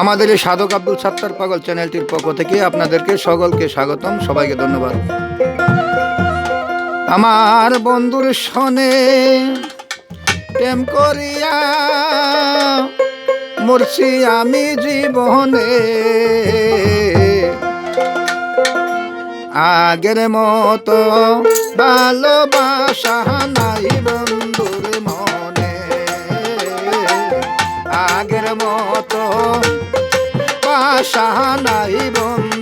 আমাদের এই সাধক আব্দুল সাত্তার পাগল চ্যানেলটির পক্ষ থেকে আপনাদেরকে সকলকে স্বাগতম, সবাইকে ধন্যবাদ। আমার বন্ধুর সনে প্রেম করিয়া মরছি আমি জীবনে। আগের মতো ভালোবাসা নাই বন্ধুর মনে। আগের মতো বাসা নাই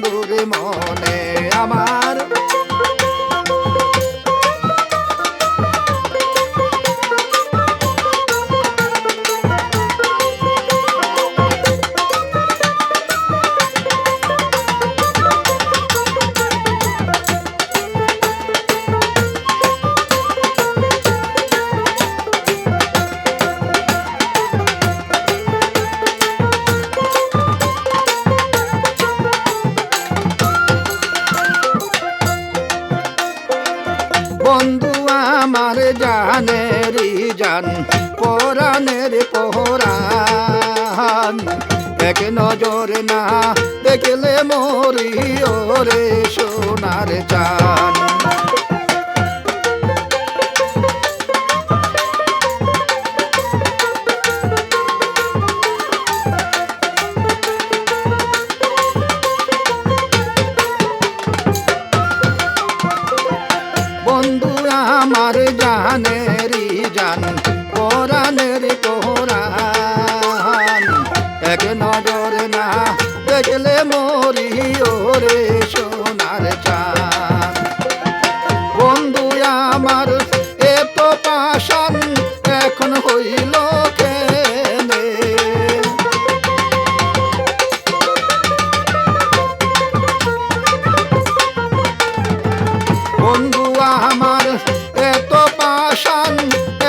জান পরাণের পহরান এক নজর না দেখলে মরি ওরে সোনার চান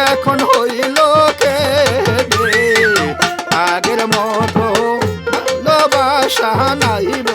এখন হইল কে আগের মতো ভালোবাসা নাই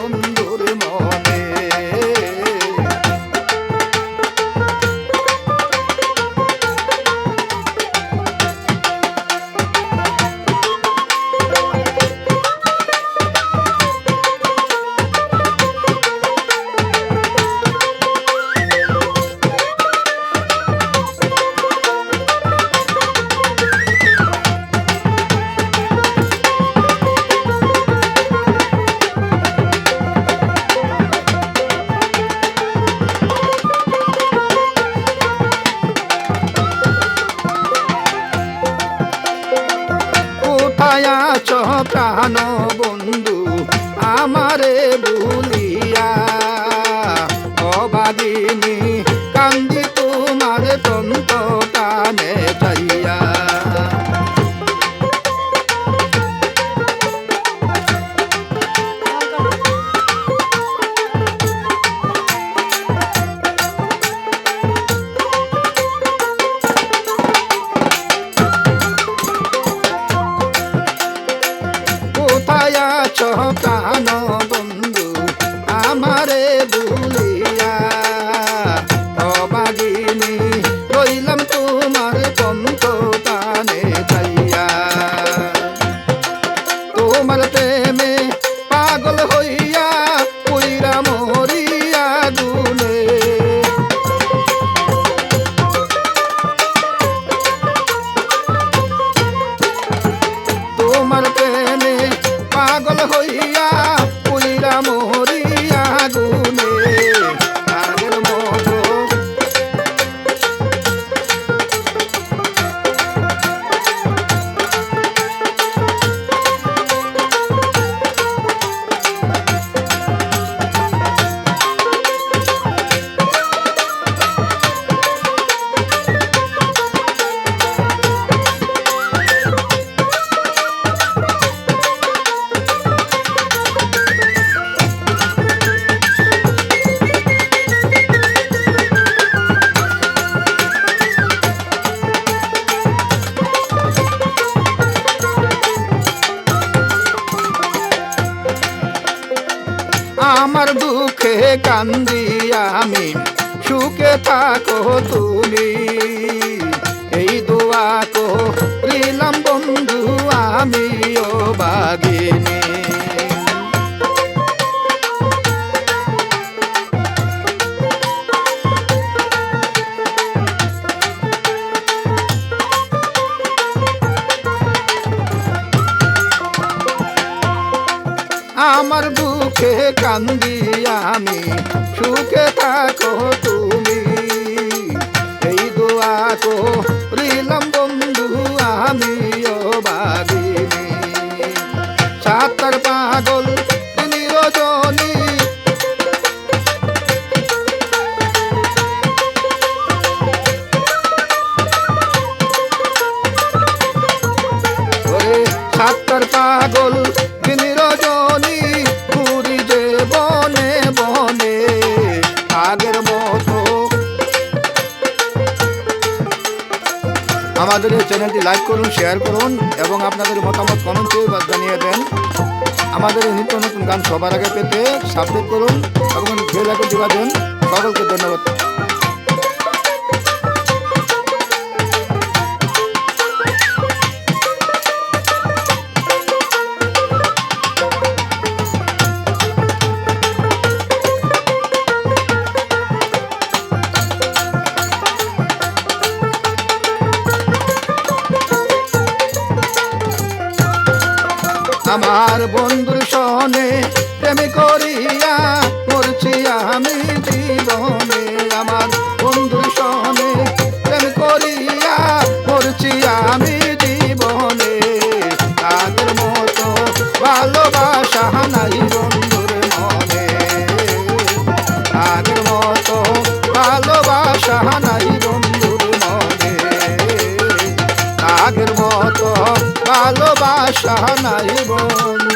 কান্দি আমি সুখে থাকো তুমি। এই দোয়া কো করিলাম বন্ধু আমি ও বাগিনী। আমার দুঃখে কান্দি আমি সুখে থাকো তুমি। এই দোয়া তো আমাদের এই চ্যানেলটি লাইক করুন শেয়ার করুন এবং আপনাদের মতামত কমেন্টে জানিয়ে দেন। আমাদের এই নিত্য নতুন গান সবার আগে পেতে সাবস্ক্রাইব করুন এবং বেল দিবা দেন। সকলকে ধন্যবাদ। আমার বন্ধুর সনে প্রেম করিয়া করছি আমি জীবনে। আমার বন্ধুর সনে প্রেম করিয়া করছি আমি জীবনে। আগের মতো ভালোবাসা নাই ভালোবাসা নাই বন্ধু।